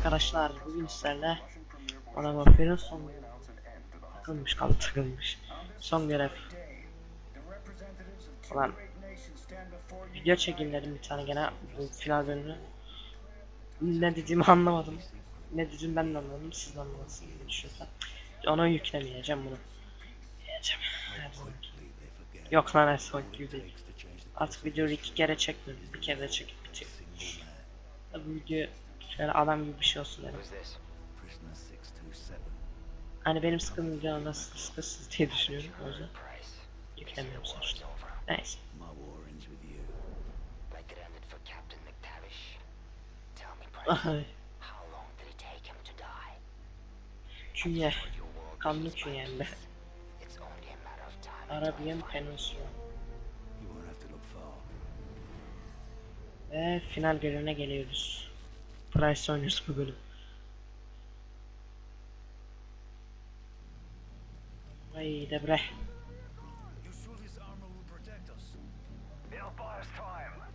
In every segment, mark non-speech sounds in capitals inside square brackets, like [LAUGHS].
Arkadaşlar bugün sizlerle Modern Warfare'ın son takılmış kaldı takılmış. Son görev. Ulan video çekin dedim bir tane gene bu final bölümü ne dediğimi anlamadım. Ne dediğimi ben de anlamadım siz de anlamadınız diye ona yüklemeyeceğim bunu. Yok lan değil Artık videoyu iki kere çekmedim. Bir kere de çekip bitiyor Bu video şöyle adam gibi bir şey olsun dedim Hani benim sıkıntım nasıl sıkıntısız diye düşünüyorum o yüzden yüklemiyorum sonuçta. Neyse. Ay? Künye. Kanlı künyemde. Arabian Peninsula. Ve final görevine geliyoruz. Price oynuyoruz bu bölüm. Ay debre.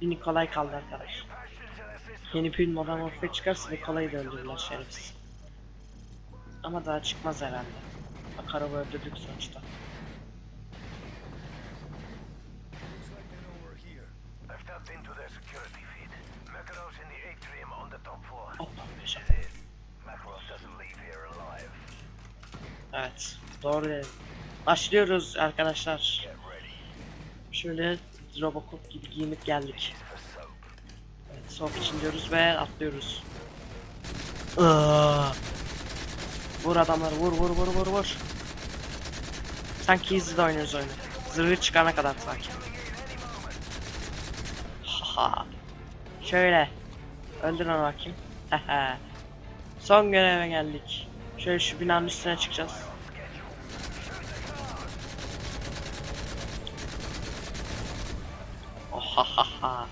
Bir Nikolay kaldı arkadaş. Yeni bir Modern Warfare çıkarsa Nikolay'ı da öldürürler şerefsiz. Ama daha çıkmaz herhalde. Makarov'u öldürdük sonuçta. Doğru dedim. Başlıyoruz arkadaşlar. Şöyle Robocop gibi giyinip geldik. Evet, soğuk için diyoruz ve atlıyoruz. Vur adamları, vur vur vur vur vur. Sanki hızlı da oynuyoruz oyunu. Zırhı çıkana kadar sanki. Haha. Şöyle. Öldür onu bakayım. Son göreve geldik. Şöyle şu binanın üstüne çıkacağız. Ohahaha.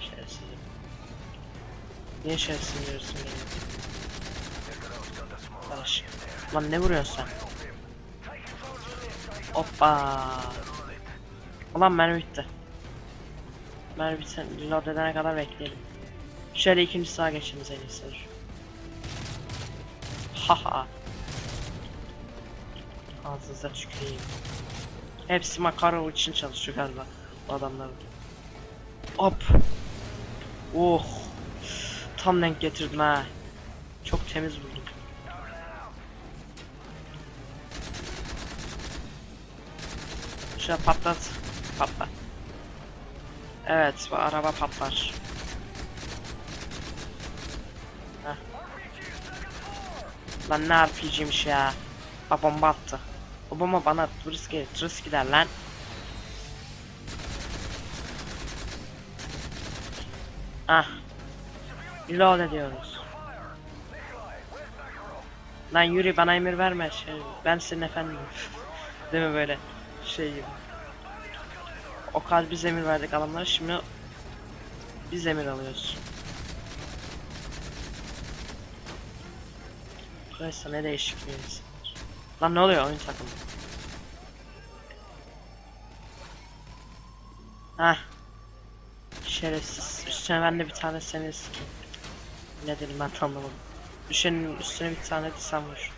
Şerefsizim. Niye şerefsiz diyorsun beni? Arkadaş. Lan ne vuruyorsun sen? Hoppa. Ulan mermi bitti. Mermi bitsen reload edene kadar bekleyelim. Şöyle ikinci sağa geçiniz en iyisi. Haha. Ağzınıza tüküreyim. Hepsi Makarov için çalışıyor galiba bu adamların. Hop. Oh. Tam denk getirdim ha. Çok temiz buldum. Şöyle patlat. Patla. Evet bu araba patlar. Heh. Lan ne RPG'miş ya. Ha bomba attı. O bomba bana gelir, turist gider lan. Ah. Reload ediyoruz. Lan yürü bana emir verme şey. Ben senin efendim. [LAUGHS] Değil mi böyle şey gibi. O kadar biz emir verdik adamlara şimdi biz emir alıyoruz. Burası ne değişik bir insanlar. Lan ne oluyor oyun takımı? Hah. Şerefsiz. Üstüne ben de bir tane seni sikeyim. Ne dedim ben tam anlamadım. Düşenin üstüne bir tane sen vur.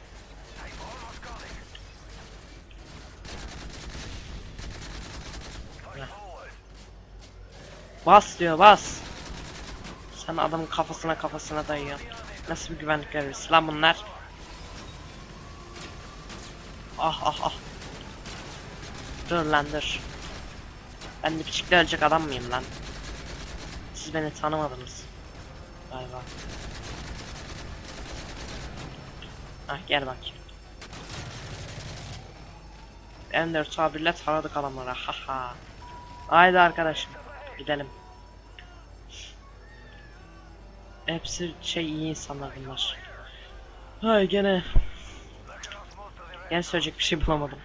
Bas diyor bas. Sen adamın kafasına kafasına dayıyorsun. Nasıl bir güvenlik görevlisi lan bunlar? Ah ah ah. Dur lan dur. Ben de küçükte ölecek adam mıyım lan? Siz beni tanımadınız. Galiba. Ah gel bak. M4 tabirle taradık adamlara. Haha. Haydi arkadaşım. Gidelim. Hepsi şey iyi insanlar bunlar. Hay gene. Gene söyleyecek bir şey bulamadım.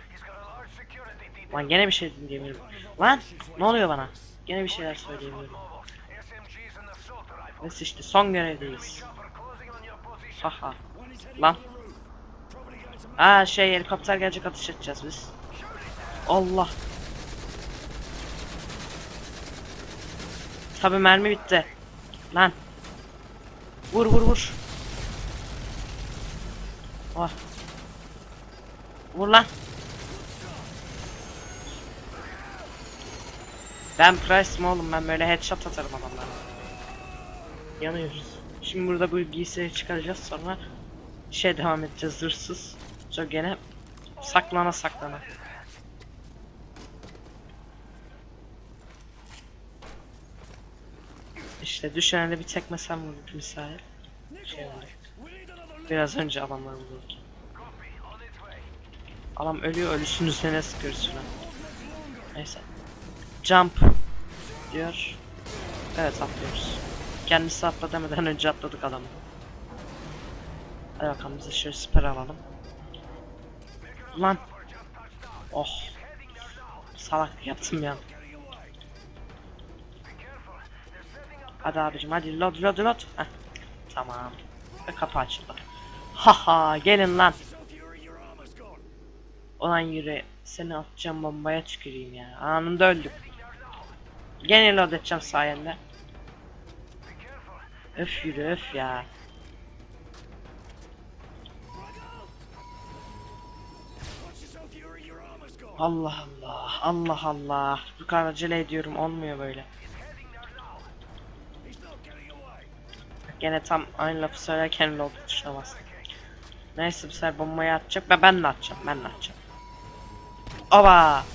Lan gene bir şey diyemiyorum. Lan ne oluyor bana? Gene bir şeyler söyleyemiyorum. Neyse işte son görevdeyiz. Haha. Lan. Aa şey helikopter gelecek atış edeceğiz biz. Allah. Tabi mermi bitti. Lan. Vur vur vur. Oh. Vur lan. Ben Price mi oğlum ben böyle headshot atarım adamlara. Yanıyoruz. Şimdi burada bu giysileri çıkaracağız sonra şey devam edeceğiz zırhsız. Sonra gene saklana saklana. İşte düşene bir tekme sen vurduk misal. Şey. Biraz önce adamlar vururken. Adam ölüyor ölüsünün üzerine sıkıyoruz şuna. Neyse. Jump diyor. Evet atlıyoruz. Kendisi atla demeden önce atladık adamı. Hadi bakalım bize şöyle siper alalım. Lan. Oh. Salak yaptım ya. Hadi abicim hadi load load load. Heh. Tamam. Ve kapı açıldı. Haha gelin lan. Ulan yürü. Seni atacağım bombaya tüküreyim ya. Anında öldük. Gene load edeceğim sayende. Öf yürü öf ya. Allah Allah. Allah Allah. Bu kadar acele ediyorum olmuyor böyle. Gene tam aynı lafı söylerken load tuşuna bastım. Neyse bu sefer bombayı atacak ve ben de atacağım. Ben de atacağım. Oba!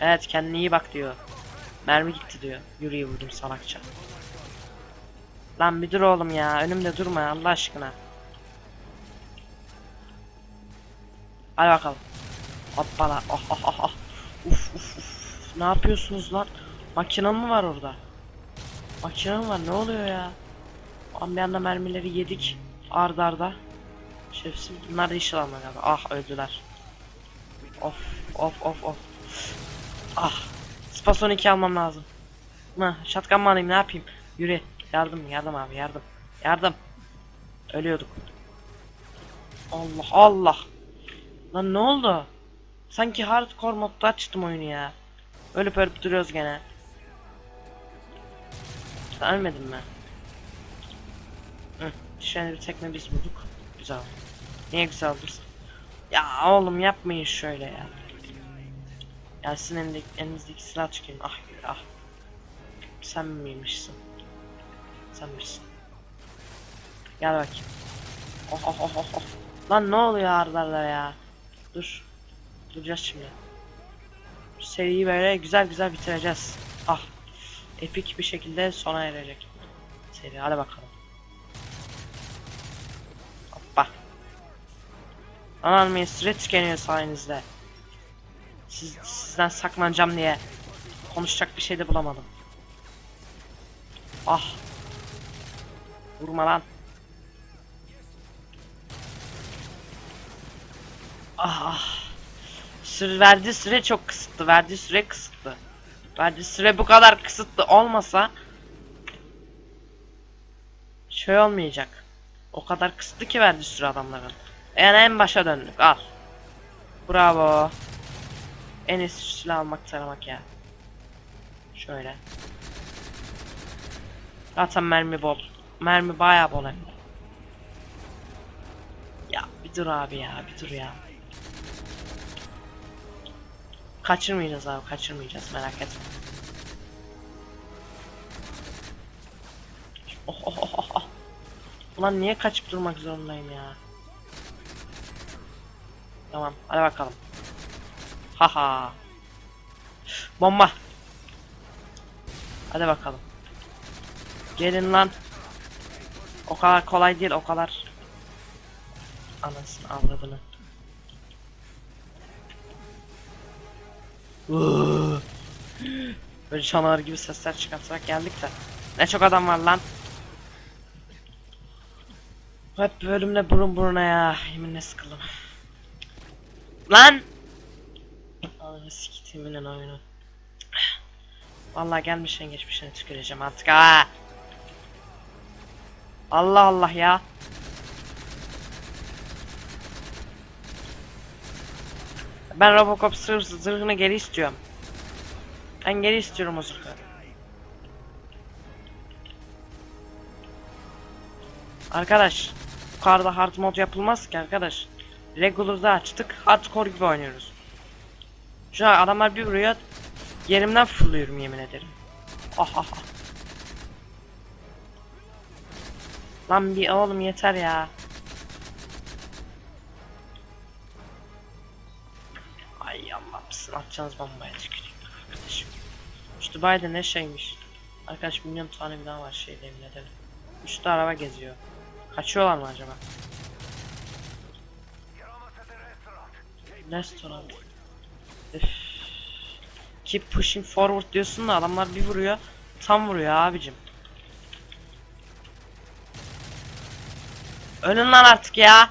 Evet kendine iyi bak diyor. Mermi gitti diyor. Yürüyü vurdum salakça. Lan dur oğlum ya. Önümde durma Allah aşkına. Hadi bakalım. Hoppala. Oh oh oh. Uf uf uf. Ne yapıyorsunuz lan? Makina mı var orada? Makina mı var? Ne oluyor ya? An bir anda mermileri yedik. Ard arda. Şefsim. Bunlar da iş alanlar galiba. Ah öldüler. Of of of of. Ah. Spason 2 almam lazım. Mı? Şatkan mı alayım ne yapayım? Yürü. Yardım yardım abi yardım. Yardım. Ölüyorduk. Allah Allah. Lan ne oldu? Sanki hardcore modda açtım oyunu ya. Ölüp ölüp duruyoruz gene. Sen ölmedin mi? Hı. Bir tekme biz bulduk. Güzel. Niye güzel olursa? Ya oğlum yapmayın şöyle ya. Sizin elindeki, elinizdeki silah çıkayım. Ah ah. Sen miymişsin? Sen misin? Gel bakayım. Oh oh oh oh oh. Lan ne oluyor ardarlar ya? Dur. Duracağız şimdi. Bu seriyi böyle güzel güzel bitireceğiz. Ah. Epik bir şekilde sona erecek. Seri hadi bakalım. Hoppa. Anan Street tükeniyor sayenizde. Siz, sizden saklanacağım diye konuşacak bir şey de bulamadım. Ah. Vurma lan. Ah ah. Süre, verdiği süre çok kısıtlı. Verdiği süre kısıtlı. Verdiği süre bu kadar kısıtlı olmasa şey olmayacak. O kadar kısıtlı ki verdiği süre adamların. Yani en başa döndük. Al. Bravo. En silah almak taramak ya. Şöyle. Zaten mermi bol. Mermi bayağı bol hem. Ya bir dur abi ya bir dur ya. Kaçırmayacağız abi kaçırmayacağız merak etme. Oh oh oh oh, oh. Ulan niye kaçıp durmak zorundayım ya? Tamam hadi bakalım. Haha. Bomba. Hadi bakalım. Gelin lan. O kadar kolay değil o kadar. Anasını avradını. Böyle canavar gibi sesler çıkartarak geldik de. Ne çok adam var lan. Hep bölümle burun buruna ya. Yeminle sıkıldım. Lan! Allah'ını siktiminin oyunu. Vallahi gelmişen geçmişine tüküreceğim artık ha. Allah Allah ya. Ben Robocop zırh, zırhını geri istiyorum. Ben geri istiyorum o zırhı. Arkadaş. yukarıda hard mod yapılmaz ki arkadaş. Regular'da açtık. Hardcore gibi oynuyoruz. Şu an adamlar bir vuruyor. Yerimden fırlıyorum yemin ederim. Ah ah ah. Lan bir oğlum yeter ya. Ay Allah mısın atacağınız bombaya tüküreyim arkadaşım. Şu Dubai'de ne şeymiş. Arkadaş milyon tane daha var şeyde emin ederim. Üstte araba geziyor. Kaçıyorlar mı acaba? Restoran. Keep pushing forward diyorsun da adamlar bir vuruyor. Tam vuruyor abicim. Ölün lan artık ya.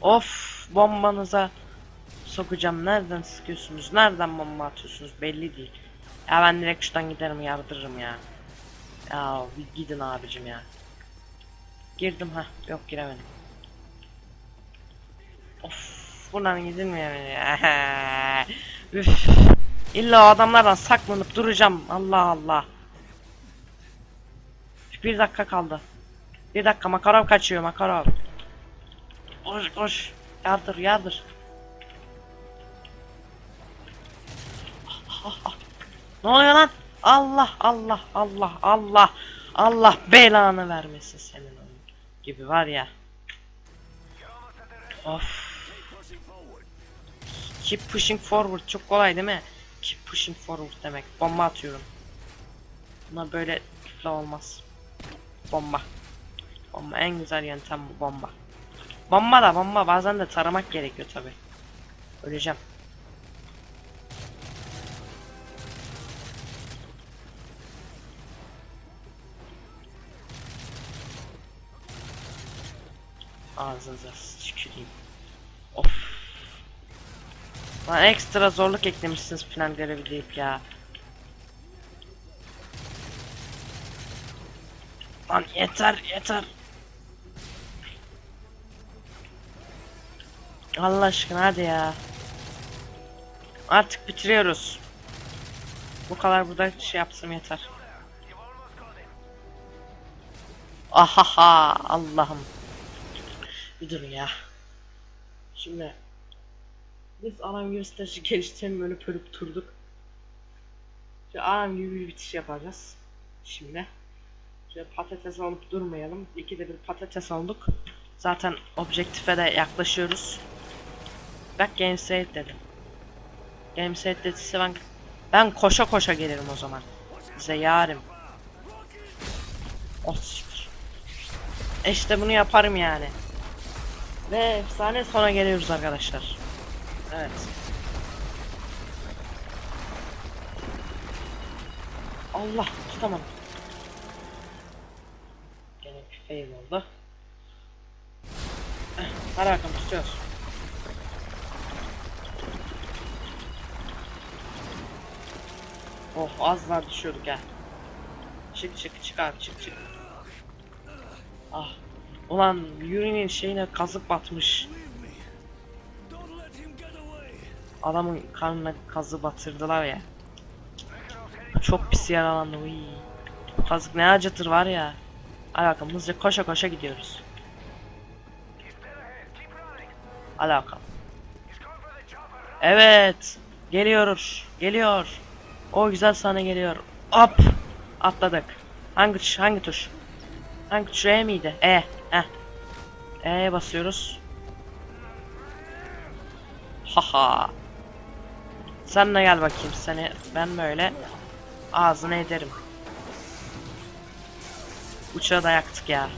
Of bombanıza sokacağım. Nereden sıkıyorsunuz? Nereden bomba atıyorsunuz? Belli değil. Ya ben direkt şuradan giderim yardırırım ya. Ya bir gidin abicim ya. Girdim ha. Yok giremedim. Of buradan gidilmiyor ya. [LAUGHS] Üf. İlla o adamlardan saklanıp duracağım. Allah Allah. Bir dakika kaldı. Bir dakika Makarov kaçıyor Makarov. Koş koş. Yardır yardır. Ne oluyor lan? Allah Allah Allah Allah Allah belanı vermesin senin onun gibi var ya. Of. Keep pushing forward çok kolay değil mi? Keep pushing forward demek. Bomba atıyorum. Buna böyle küfle olmaz. Bomba. Bomba en güzel yöntem bu bomba. Bomba da bomba bazen de taramak gerekiyor tabi. Öleceğim. Ağzınıza tüküreyim. Lan ekstra zorluk eklemişsiniz plan görevi deyip ya. Lan yeter yeter. Allah aşkına hadi ya. Artık bitiriyoruz. Bu kadar burada şey yapsam yeter. Ahaha Allah'ım. Bir durun ya. Şimdi biz anam gibi stajı [LAUGHS] geliştirelim böyle pörüp turduk. Şimdi anam gibi bir bitiş yapacağız. Şimdi. Şöyle patates olup durmayalım. İkide bir patates olduk. Zaten objektife de yaklaşıyoruz. Bak game save dedim. Game save dediyse ben ben koşa koşa gelirim o zaman. Size yarim. Oh siktir. İşte bunu yaparım yani. Ve efsane sona geliyoruz arkadaşlar. Evet. Allah tutamadım. Gene bir fail oldu. Eh, Hadi bakalım tutuyoruz. Oh az var düşüyorduk ya. Çık çık çık abi çık çık. Ah. Ulan Yuri'nin şeyine kazık batmış. Adamın karnına kazı batırdılar ya. Çok pis yaralandı. Uy. Kazık ne acıtır var ya. Hadi hızlıca koşa koşa gidiyoruz. Run. Evet. Geliyor. Geliyor. O güzel sahne geliyor. Hop. Atladık. Hangi tuş? Hangi tuş? Hangi tuş? E miydi? E. Heh. E'ye basıyoruz. Haha. Sen de gel bakayım seni. Ben böyle ağzını ederim. Uçağı da yaktık ya.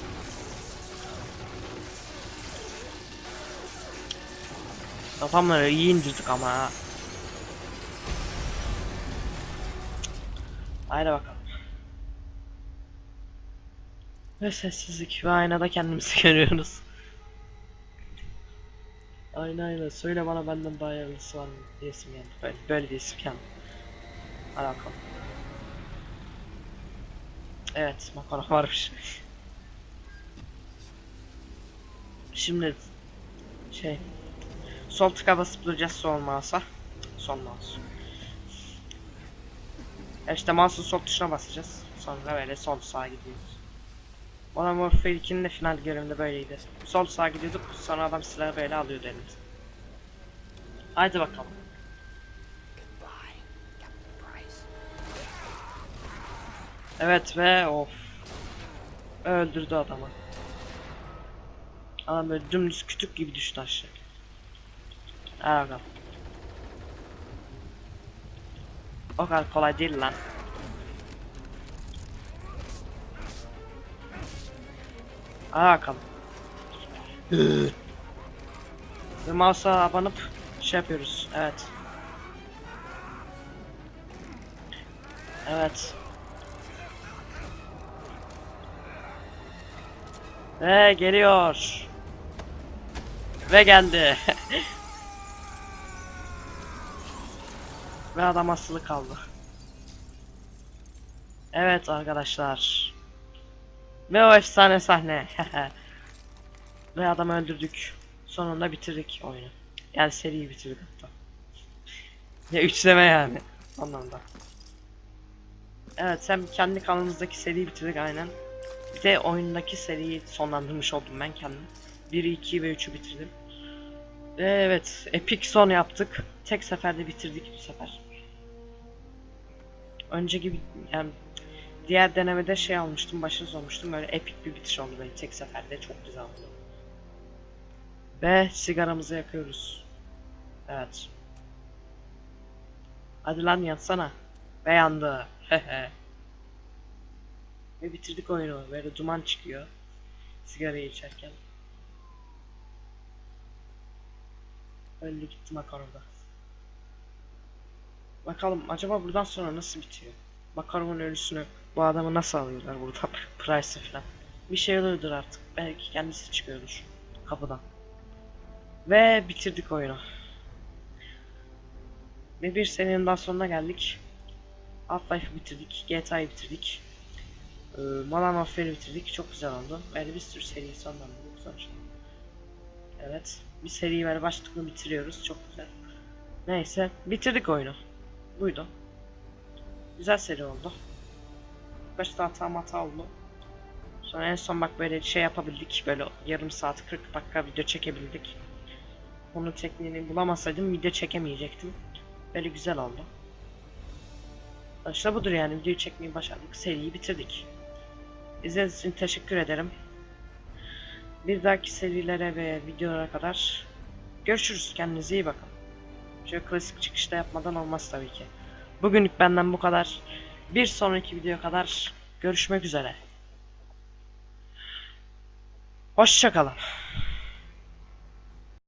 Adamları iyi indirdik ama ha. Haydi bakalım. Ve sessizlik ve aynada kendimizi [LAUGHS] görüyoruz. Aynen aynen söyle bana benden daha hayırlısı var mı diyesim yani böyle, böyle diyesim yani. Hadi bakalım. Evet makara varmış. Şimdi şey sol tıka basıp duracağız sol mouse'a. Sol mouse. Ya mouse'un sol tuşuna basacağız. Sonra böyle sol sağa gidiyoruz. Modern Warfare 2'nin de final görevinde böyleydi. Sol sağa gidiyorduk sonra adam silahı böyle alıyordu elimize. Haydi bakalım. Evet ve of. Öldürdü adamı. Adam böyle dümdüz kütük gibi düştü aşağı. Hadi bakalım. O kadar kolay değil lan. Hadi bakalım. Ve mouse'a abanıp şey yapıyoruz. Evet. Evet. Ve geliyor. Ve geldi. [LAUGHS] Ve adam asılı kaldı. Evet arkadaşlar. Ve o efsane sahne. [LAUGHS] Ve adamı öldürdük. Sonunda bitirdik oyunu. Yani seriyi bitirdik hatta. Ya üçleme yani. Anlamda. Evet sen kendi kanalımızdaki seriyi bitirdik aynen. Bir de oyundaki seriyi sonlandırmış oldum ben kendim. 1, 2 ve 3'ü bitirdim. Ve evet, epic son yaptık. Tek seferde bitirdik bu sefer. Önceki yani diğer denemede şey almıştım, başarısız olmuştum. Böyle epic bir bitiş oldu böyle tek seferde. Çok güzel oldu. Ve sigaramızı yakıyoruz. Evet. Hadi lan yansana. Ve yandı. Ve bitirdik oyunu. Böyle duman çıkıyor. Sigarayı içerken. Öldü gitti makaronda. Bakalım acaba buradan sonra nasıl bitiyor? Makaronun ölüsünü bu adamı nasıl alıyorlar buradan? [LAUGHS] Price'ı falan. Bir şey oluyordur artık. Belki kendisi çıkıyordur kapıdan. Ve bitirdik oyunu. Ve bir serinin daha sonuna geldik. Half-Life'ı bitirdik. GTA'yı bitirdik. Ee, Modern Warfare'ı bitirdik. Çok güzel oldu. Böyle bir sürü seri sonlandırdık sonuçta. Evet. Bir seriyi böyle başlıklı bitiriyoruz. Çok güzel. Neyse. Bitirdik oyunu. Buydu. Güzel seri oldu. Başta hata hata oldu. Sonra en son bak böyle şey yapabildik. Böyle yarım saat 40 dakika video çekebildik. Onun tekniğini bulamasaydım video çekemeyecektim. Böyle güzel oldu. İşte budur yani videoyu çekmeyi başardık. Seriyi bitirdik. İzlediğiniz için teşekkür ederim. Bir dahaki serilere ve videolara kadar görüşürüz. Kendinize iyi bakın. Şöyle klasik çıkışta yapmadan olmaz tabii ki. Bugünlük benden bu kadar. Bir sonraki videoya kadar görüşmek üzere. Hoşçakalın.